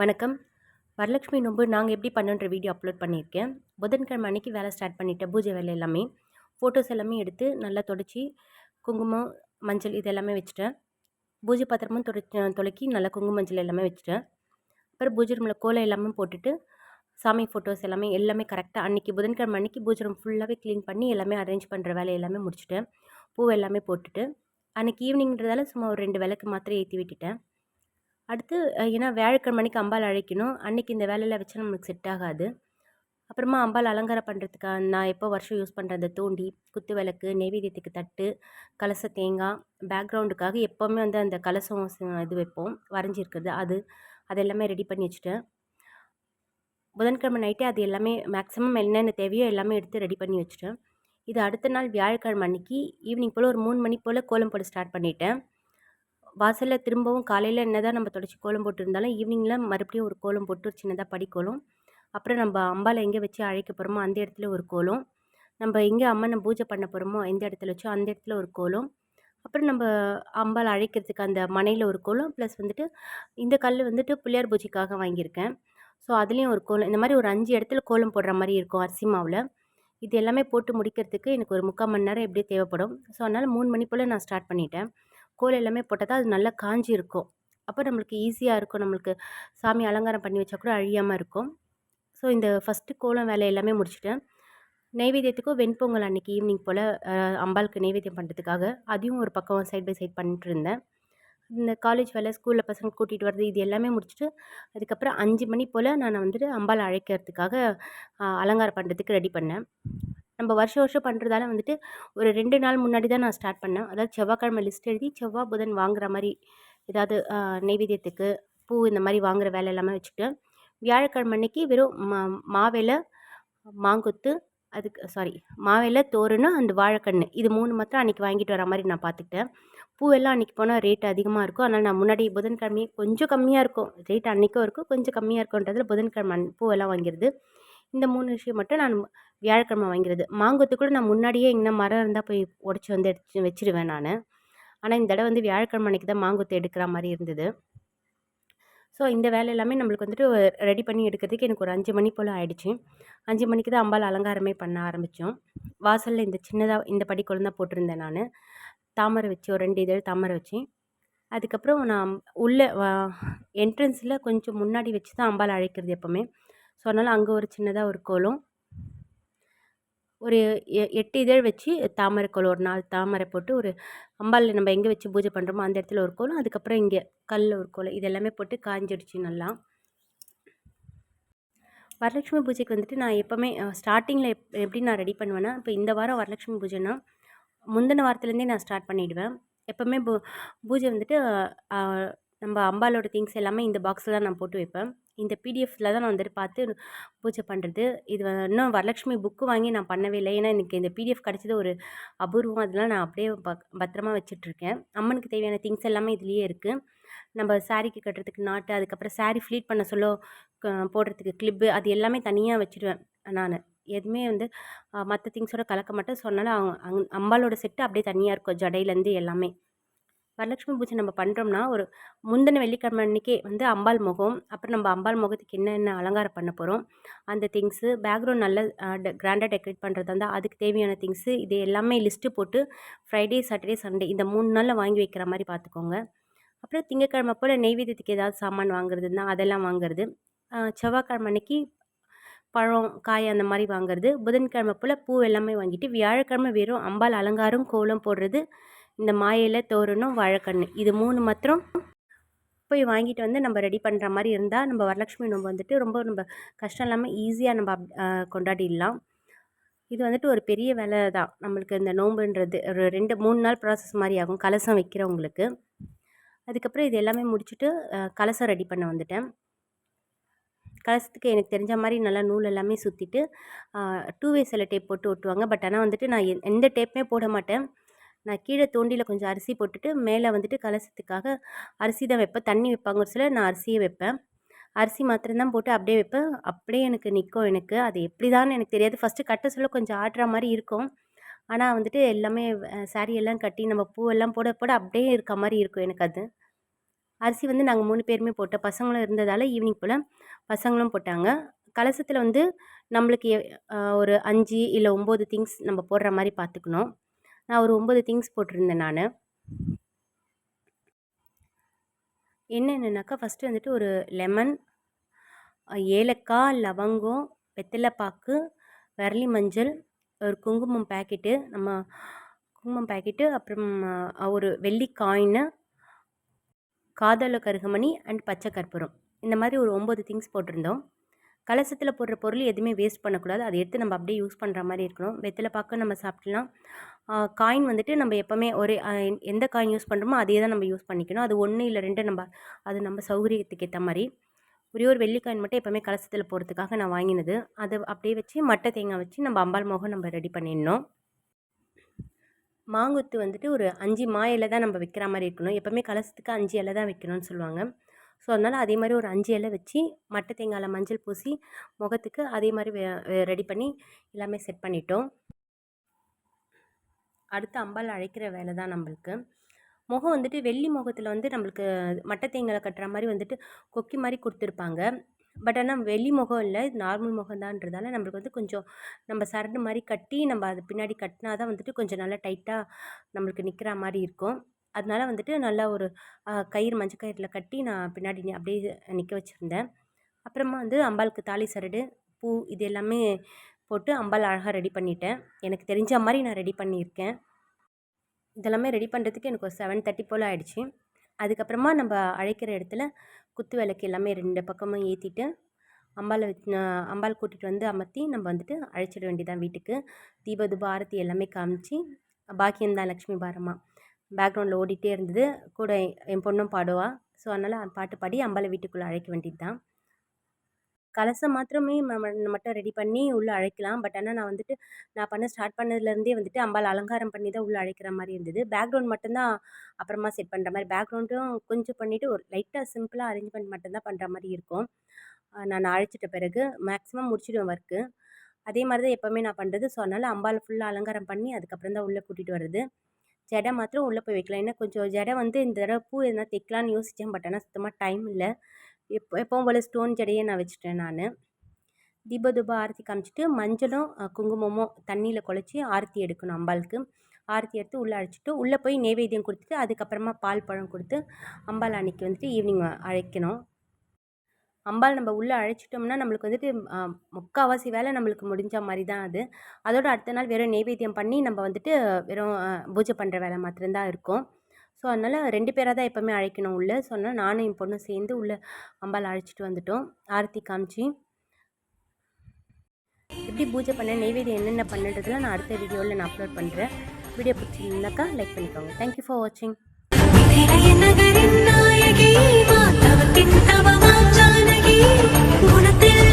வணக்கம். வரலட்சுமி நோன்பு நாங்கள் எப்படி பண்ணுன்ற வீடியோ அப்லோட் பண்ணியிருக்கேன். புதன்கிழமை அன்றைக்கி வேலை ஸ்டார்ட் பண்ணிட்டேன். பூஜை வேலை எல்லாமே. ஃபோட்டோஸ் எல்லாமே எடுத்து நல்லா தொடச்சி குங்குமம் மஞ்சள் இது எல்லாமே வச்சுட்டேன். பூஜை பாத்திரமும் தொட தொலைக்கி நல்லா குங்குமம் மஞ்சள் எல்லாமே வச்சுட்டேன். அப்புறம் பூஜை ரூமில் கோலம் எல்லாமே போட்டுட்டு சாமி ஃபோட்டோஸ் எல்லாமே எல்லாமே கரெக்டாக அன்றைக்கி புதன்கிழமை அன்றைக்கி பூஜை ரூம் ஃபுல்லாகவே க்ளீன் பண்ணி எல்லாமே அரேஞ்ச் பண்ணுற வேலை எல்லாமே முடிச்சுட்டேன். பூ எல்லாமே போட்டுட்டு அன்றைக்கி ஈவினிங்கிறதால சும்மா ஒரு ரெண்டு விளக்கு மாத்திரம் ஏற்றி விட்டுட்டேன். அடுத்து ஏன்னா வியாழக்கிழமைக்கு அம்பாள் அழைக்கணும். அன்றைக்கி இந்த வேலையில் வச்சா நம்மளுக்கு செட் ஆகாது. அப்புறமா அம்பாள் அலங்காரம் பண்ணுறதுக்காக நான் எப்போ வருஷம் யூஸ் பண்ணுற அந்த தூண்டி குத்து விளக்கு நெய்வேத்தியத்துக்கு தட்டு கலச தேங்காய் பேக்ரவுண்டுக்காக எப்போவுமே வந்து அந்த கலசம் இது வைப்போம். வரைஞ்சிருக்கிறது அது அது எல்லாமே ரெடி பண்ணி வச்சுட்டேன். புதன்கிழமை நைட்டே அது எல்லாமே மேக்ஸிமம் என்னென்ன தேவையோ எல்லாமே எடுத்து ரெடி பண்ணி வச்சுட்டேன். இது அடுத்த நாள் வியாழக்கிழமை அன்னைக்கு ஈவினிங் போல் ஒரு மூணு மணி போல் கோலம் போட ஸ்டார்ட் பண்ணிட்டேன். வாசலில் திரும்பவும் காலையில் என்ன தான் நம்ம தொடச்சி கோலம் போட்டுருந்தாலும் ஈவினிங்கில் மறுபடியும் ஒரு கோலம் போட்டு ஒரு சின்னதாக படிக்கோலம். அப்புறம் நம்ம அம்பாவை எங்கே வச்சு அழைக்க போகிறோமோ அந்த இடத்துல ஒரு கோலம். நம்ம எங்கே அம்மனை பூஜை பண்ண போகிறோமோ எந்த இடத்துல வச்சோ அந்த இடத்துல ஒரு கோலம். அப்புறம் நம்ம அம்பாள் அழைக்கிறதுக்கு அந்த மனையில் ஒரு கோலம். ப்ளஸ் வந்துட்டு இந்த கல் வந்துட்டு பிள்ளையார் பூஜைக்காக வாங்கியிருக்கேன். ஸோ அதுலேயும் ஒரு கோலம். இந்த மாதிரி ஒரு அஞ்சு இடத்துல கோலம் போடுற மாதிரி இருக்கும் அரிசி மாவில். இது எல்லாமே போட்டு முடிக்கிறதுக்கு எனக்கு ஒரு முக்கால் மணி நேரம் எப்படியும் தேவைப்படும். ஸோ அதனால் மூணு மணி போல் நான் ஸ்டார்ட் பண்ணிட்டேன். கோலம் எல்லாமே போட்டால் தான் அது நல்லா காஞ்சி இருக்கும் அப்போ நம்மளுக்கு ஈஸியாக இருக்கும். நம்மளுக்கு சாமி அலங்காரம் பண்ணி வச்சா கூட அழியாமல் இருக்கும். ஸோ இந்த ஃபஸ்ட்டு கோலம் வேலை எல்லாமே முடிச்சுட்டேன். நெய்வேத்தியத்துக்கும் வெண்பொங்கல் அன்றைக்கி ஈவினிங் போல் அம்பாளுக்கு நைவேத்தியம் பண்ணுறதுக்காக அதையும் ஒரு பக்கம் சைட் பை சைட் பண்ணிட்டு இருந்தேன். இந்த காலேஜ் வேலை ஸ்கூலில் பசங்க கூட்டிகிட்டு வர்றது இது எல்லாமே முடிச்சுட்டு அதுக்கப்புறம் அஞ்சு மணி போல் நான் வந்துட்டு அம்பாள் அழைக்கிறதுக்காக அலங்காரம் பண்ணுறதுக்கு ரெடி பண்ணேன். நம்ம வருஷம் வருஷம் பண்ணுறதால வந்துட்டு ஒரு ரெண்டு நாள் முன்னாடி தான் நான் ஸ்டார்ட் பண்ணேன். அதாவது செவ்வாய்க்கிழமை லிஸ்ட் எழுதி செவ்வாய் புதன் வாங்குற மாதிரி ஏதாவது நைவேத்தியத்துக்கு பூ இந்த மாதிரி வாங்குற வேலை எல்லாமே வச்சுக்கிட்டேன். வியாழக்கிழமை அன்னைக்கு வெறும் மா மாவேலை மாங்கொத்து அதுக்கு சாரி மாவேலை தோறுனா அந்த வாழைக்கன்று இது மூணு மாத்திரம் அன்றைக்கி வாங்கிட்டு வர மாதிரி நான் பார்த்துக்கிட்டேன். பூவெல்லாம் அன்றைக்கி போனால் ரேட் அதிகமாக இருக்கும். அதனால் நான் முன்னாடி புதன்கிழமை கொஞ்சம் கம்மியாக இருக்கும். ரேட் அன்றைக்கும் இருக்கும். கொஞ்சம் கம்மியாக இருக்குன்றதில் புதன்கிழமை பூவெல்லாம் வாங்கிடுது இந்த மூணு விஷயம் மட்டும் நான் வியாழக்கிழமை வாங்கிறது. மாங்கொத்து கூட நான் முன்னாடியே எங்கே மரம் இருந்தால் போய் உடச்சி வந்து எடுத்து வச்சுருவேன் நான். ஆனால் இந்த தடவை வந்து வியாழக்கிழமை அன்றைக்கி தான் மாங்கொத்து எடுக்கிற மாதிரி இருந்தது. ஸோ இந்த வேலை எல்லாமே நம்மளுக்கு வந்துட்டு ரெடி பண்ணி எடுக்கிறதுக்கு எனக்கு ஒரு அஞ்சு மணி போல் ஆயிடுச்சு. அஞ்சு மணிக்கு தான் அம்பாள் அலங்காரமே பண்ண ஆரம்பித்தோம் வாசலில் இந்த சின்னதாக இந்த படி தான் போட்டிருந்தேன் நான். தாமரை வச்சு ஒரு ரெண்டு இதழ் தாமரை வச்சு. அதுக்கப்புறம் நான் உள்ளே என்ட்ரன்ஸில் கொஞ்சம் முன்னாடி வச்சு தான் அம்பாள் அழைக்கிறது எப்போவுமே. ஸோ அதனால் அங்கே ஒரு சின்னதாக ஒரு கோலம் ஒரு எ எட்டு இதழ் வச்சு தாமரை ஒரு நாலு தாமரை போட்டு ஒரு அம்பாலில் நம்ம எங்கே வச்சு பூஜை பண்ணுறோமோ அந்த இடத்துல ஒரு கோலம் அதுக்கப்புறம் இங்கே கல்லில் ஒரு கோலம் இது எல்லாமே போட்டு காஞ்சிடுச்சு நல்லா. வரலட்சுமி பூஜைக்கு வந்துட்டு நான் எப்போவுமே ஸ்டார்டிங்கில் எப் எப்படி நான் ரெடி பண்ணுவேன்னா இப்போ இந்த வாரம் வரலட்சுமி பூஜைனா முந்தின வாரத்துலேருந்தே நான் ஸ்டார்ட் பண்ணிவிடுவேன் எப்போவுமே பூ பூஜை வந்துட்டு நம்ம அம்பாலோட திங்ஸ் எல்லாமே இந்த பாக்ஸில் தான் நான் போட்டு வைப்பேன். இந்த பிடிஎஃப்பில் தான் நான் வந்துட்டு பார்த்து பூஜை பண்ணுறது இது இன்னும் வரலட்சுமி புக்கு வாங்கி நான் பண்ணவே இல்லை. ஏன்னா எனக்கு இந்த பிடிஎஃப் கிடச்சது ஒரு அபூர்வம். அதெல்லாம் நான் அப்படியே ப பத்திரமா வச்சுட்ருக்கேன். அம்மனுக்கு தேவையான திங்ஸ் எல்லாமே இதுலேயே இருக்குது நம்ம சாரீக்கு கட்டுறதுக்கு நாட்டு அதுக்கப்புறம் சாரீ ஃப்ளீட் பண்ண சொல்ல போடுறதுக்கு கிளிப்பு அது எல்லாமே தனியாக வச்சுருவேன் நான். எதுவுமே வந்து மற்ற திங்ஸோட கலக்க மாட்டேன். சொன்னாலும் அவங்க அம்பாலோட செட்டு அப்படியே தனியாக இருக்கும். ஜடையிலேருந்து எல்லாமே. வரலட்சுமி பூஜை நம்ம பண்ணுறோம்னா ஒரு முந்தின வெள்ளிக்கிழமை அன்றைக்கே வந்து அம்பாள் முகம் அப்புறம் நம்ம அம்பாள் முகத்துக்கு என்னென்ன அலங்காரம் பண்ண போகிறோம் அந்த திங்ஸு பேக்ரவுண்ட் நல்ல கிராண்டாக டெக்கரேட் பண்ணுறதா இருந்தால் அதுக்கு தேவையான திங்ஸு இது எல்லாமே லிஸ்ட்டு போட்டு ஃப்ரைடே சாட்டர்டே சண்டே இந்த மூணு நாளில் வாங்கி வைக்கிற மாதிரி பார்த்துக்கோங்க. அப்புறம் திங்கக்கிழமை போல் நெய்வேத்தியத்துக்கு ஏதாவது சாமான் வாங்குறதுன்னா அதெல்லாம் வாங்குறது. செவ்வாய்க்கிழமை அன்னைக்கு பழம் காய் அந்த மாதிரி வாங்குறது. புதன்கிழமை போல் பூ எல்லாமே வாங்கிட்டு வியாழக்கிழமை வெறும் அம்பாள் அலங்காரம் கோலம் போடுறது. இந்த மாயில தோரணும் வாழைக்கண்ணு. இது மூணு மாத்திரம் போய் வாங்கிட்டு வந்து நம்ம ரெடி பண்ணுற மாதிரி இருந்தால் நம்ம வரலட்சுமி நோம்பு வந்துட்டு ரொம்ப நம்ம கஷ்டம் இல்லாமல் ஈஸியாக நம்ம கொண்டாடிடலாம். இது வந்துட்டு ஒரு பெரிய வேலை தான். நம்மளுக்கு இந்த நோம்புன்றது ஒரு ரெண்டு மூணு நாள் ப்ராசஸ் மாதிரி ஆகும் கலசம் வைக்கிறவங்களுக்கு. அதுக்கப்புறம் இது எல்லாமே முடிச்சுட்டு கலசம் ரெடி பண்ண வந்துட்டேன். கலசத்துக்கு எனக்கு தெரிஞ்ச மாதிரி நல்லா நூல் எல்லாமே சுற்றிட்டு டூ வே சில டேப் போட்டு ஒட்டுவாங்க. பட் ஆனால் வந்துட்டு நான் எந்த டேப்புமே போட மாட்டேன். நான் கீழே தோண்டியில் கொஞ்சம் அரிசி போட்டுட்டு மேலே வந்துட்டு கலசத்துக்காக அரிசி தான் வைப்பேன். தண்ணி வைப்பாங்க ஒரு சில நான் அரிசியே வைப்பேன். அரிசி மாத்திரம்தான் போட்டு அப்படியே வைப்பேன். அப்படியே எனக்கு நிற்கும் எனக்கு. அது எப்படி தான் எனக்கு தெரியாது. ஃபஸ்ட்டு கட்ட சொல்ல கொஞ்சம் ஆடுற மாதிரி இருக்கும். ஆனால் வந்துட்டு எல்லாமே சாரீ எல்லாம் கட்டி நம்ம பூவெல்லாம் போட போட அப்படியே இருக்க மாதிரி இருக்கும் எனக்கு அது. அரிசி வந்து நாங்கள் மூணு பேருமே போட்டோம். பசங்களும் இருந்ததால் ஈவினிங் போல் பசங்களும் போட்டாங்க. கலசத்தில் வந்து நம்மளுக்கு ஒரு அஞ்சு இல்லை ஒம்பது திங்ஸ் நம்ம போடுற மாதிரி பார்த்துக்கணும். நான் ஒரு ஒம்பது திங்ஸ் போட்டிருந்தேன் நான். என்னென்னனாக்கா ஃபஸ்ட்டு வந்துட்டு ஒரு லெமன் ஏலக்காய் லவங்கம் வெத்தலைப்பாக்கு வரலி மஞ்சள் ஒரு குங்குமம் பேக்கெட்டு நம்ம குங்குமம் பேக்கெட்டு அப்புறம் ஒரு வெள்ளி காயின் காதல கருகமணி அண்ட் பச்சை கற்பூரம். இந்த மாதிரி ஒரு ஒம்பது திங்ஸ் போட்டிருந்தோம். கலசத்தில் போடுற பொருள் எதுவுமே வேஸ்ட் பண்ணக்கூடாது. அதை எடுத்து நம்ம அப்படியே யூஸ் பண்ணுற மாதிரி இருக்கணும். வெத்தலை பாக்கு நம்ம சாப்பிட்லாம். காயின் வந்துட்டு நம்ம எப்போவுமே ஒரே எந்த காயின் யூஸ் பண்ணுறோமோ அதே தான் நம்ம யூஸ் பண்ணிக்கணும். அது ஒன்று இல்லை ரெண்டு நம்ம அது நம்ம சௌகரியத்துக்கு ஏற்ற மாதிரி. ஒரே ஒரு வெள்ளி காயின் மட்டும் எப்போவுமே கலசத்தில் போகிறதுக்காக நான் வாங்கினது. அதை அப்படியே வச்சு மட்டை தேங்காய் வச்சு நம்ம அம்பாள் மோகம் நம்ம ரெடி பண்ணிடணும். மாங்குத்து வந்துட்டு ஒரு அஞ்சு மா இலை தான் நம்ம வைக்கிற மாதிரி இருக்கணும். எப்போவுமே கலசத்துக்கு அஞ்சு இலை தான் வைக்கணும்னு சொல்லுவாங்க. ஸோ அதனால் அதே மாதிரி ஒரு அஞ்சு இலை வச்சு மட்டை தேங்காயில் மஞ்சள் பூசி முகத்துக்கு அதே மாதிரி ரெடி பண்ணி எல்லாமே செட் பண்ணிட்டோம். அடுத்து அம்பாள் அழைக்கிற வேலை தான் நம்மளுக்கு. முகம் வந்துட்டு வெள்ளி முகத்தில் வந்து நம்மளுக்கு மட்டத்தேங்கலை கட்டுற மாதிரி வந்துட்டு கொக்கி மாதிரி கொடுத்துருப்பாங்க. பட் ஆனால் வெள்ளி முகம் இல்லை இது நார்மல் முகம்தான்றதால நம்மளுக்கு வந்து கொஞ்சம் நம்ம சரடு மாதிரி கட்டி நம்ம அது பின்னாடி கட்டினா தான் வந்துட்டு கொஞ்சம் நல்லா டைட்டாக நம்மளுக்கு நிற்கிற மாதிரி இருக்கும். அதனால வந்துட்டு நல்லா ஒரு கயிறு மஞ்சள் கயிறில் கட்டி நான் பின்னாடி அப்படியே நிற்க வச்சுருந்தேன். அப்புறமா வந்து அம்பாளுக்கு தாலி சரடு பூ இது எல்லாமே போட்டு அம்பால் அழகாக ரெடி பண்ணிட்டேன். எனக்கு தெரிஞ்ச மாதிரி நான் ரெடி பண்ணியிருக்கேன். இதெல்லாமே ரெடி பண்ணுறதுக்கு எனக்கு ஒரு செவன் தேர்ட்டி போல் ஆகிடுச்சி அதுக்கப்புறமா நம்ம அழைக்கிற இடத்துல குத்து விளக்கு எல்லாமே ரெண்டு பக்கமும் ஏற்றிட்டு அம்பாளை வச்சு அம்பாள் கூட்டிகிட்டு வந்து அமர்த்தி நம்ம வந்துட்டு அழைச்சிட வேண்டியதான் வீட்டுக்கு. தீப துப ஆரத்தி எல்லாமே காமிச்சு பாக்கியம்தான் லக்ஷ்மி பாரமா. பேக்ரவுண்டில் ஓடிட்டே இருந்தது. கூட என் பொண்ணும் பாடுவா. ஸோ அதனால் பாட்டு பாடி அம்பாளை வீட்டுக்குள்ளே அழைக்க வேண்டியது தான் கலசம் மாத்திரமே ம- மட்டும் ரெடி பண்ணி உள்ளே அழைக்கலாம். பட் ஆனால் நான் வந்துட்டு நான் பண்ண ஸ்டார்ட் பண்ணதுலேருந்தே வந்துட்டு அம்பாள் அலங்காரம் பண்ணி தான் உள்ளே அழைக்கிற மாதிரி இருந்தது. பேக்ரவுண்ட் மட்டும்தான் அப்புறமா செட் பண்ணுற மாதிரி பேக்ரவுண்டும் கொஞ்சம் பண்ணிவிட்டு ஒரு லைட்டாக சிம்பிளாக அரேஞ்ச்மெண்ட் மட்டும்தான் பண்ணுற மாதிரி இருக்கும். நான் அழைச்சிட்ட பிறகு மேக்ஸிமம் முடிச்சிடுவேன் ஒர்க்கு அதே மாதிரி தான் எப்போவுமே நான் பண்ணுறது ஸோ அதனால் அம்பாள் ஃபுல்லாக அலங்காரம் பண்ணி அதுக்கப்புறம் தான் உள்ளே கூட்டிகிட்டு வர்றது. ஜடை மாத்திரம் உள்ளே போய் வைக்கலாம் ஏன்னா கொஞ்சம் ஜடை வந்து இந்த தடவை பூ எதனா தைக்கலான்னு யோசித்தேன் பட் ஆனால் சுத்தமாக டைம் இல்லை. எப்போ எப்பவும் போல் ஸ்டோன் ஜடையே நான் வச்சுட்டேன் நான். தீப தூப ஆரத்தி காமிச்சிட்டு மஞ்சளும் குங்குமமும் தண்ணியில் குழச்சி ஆரத்தி எடுக்கணும் அம்பாளுக்கு. ஆரத்தி எடுத்து உள்ளே அழைச்சிட்டு உள்ளே போய் நெய்வேத்தியம் கொடுத்துட்டு அதுக்கப்புறமா பால் பழம் கொடுத்து அம்பாள் அன்னைக்கு வந்துட்டு ஈவினிங் அழைக்கணும். அம்பாள் நம்ம உள்ளே அழைச்சிட்டோம்னா நம்மளுக்கு வந்துட்டு முக்கால்வாசி வேலை நம்மளுக்கு முடிஞ்ச மாதிரி தான் அது. அதோட அடுத்த நாள் வெறும் நெய்வேத்தியம் பண்ணி நம்ம வந்துட்டு வெறும் பூஜை பண்ணுற வேலை மாத்திரம்தான் இருக்கும். ஸோ அதனால் ரெண்டு பேராக தான் எப்போவுமே அழைக்கணும் உள்ளே. ஸோ அதனால் நானும் என் பொண்ணும் சேர்ந்து உள்ளே அம்பாள் அழைச்சிட்டு வந்துட்டோம். ஆர்த்தி காமிச்சி. எப்படி பூஜை பண்ண நெய்வேதியம் என்னென்ன பண்ணுறதுலாம் நான் அடுத்த வீடியோவில் நான் அப்லோட் பண்ணுறேன் வீடியோ பிடிச்சிருந்தாக்கா லைக் பண்ணிக்கோங்க. தேங்க் யூ ஃபார் வாட்சிங் குணத்தில்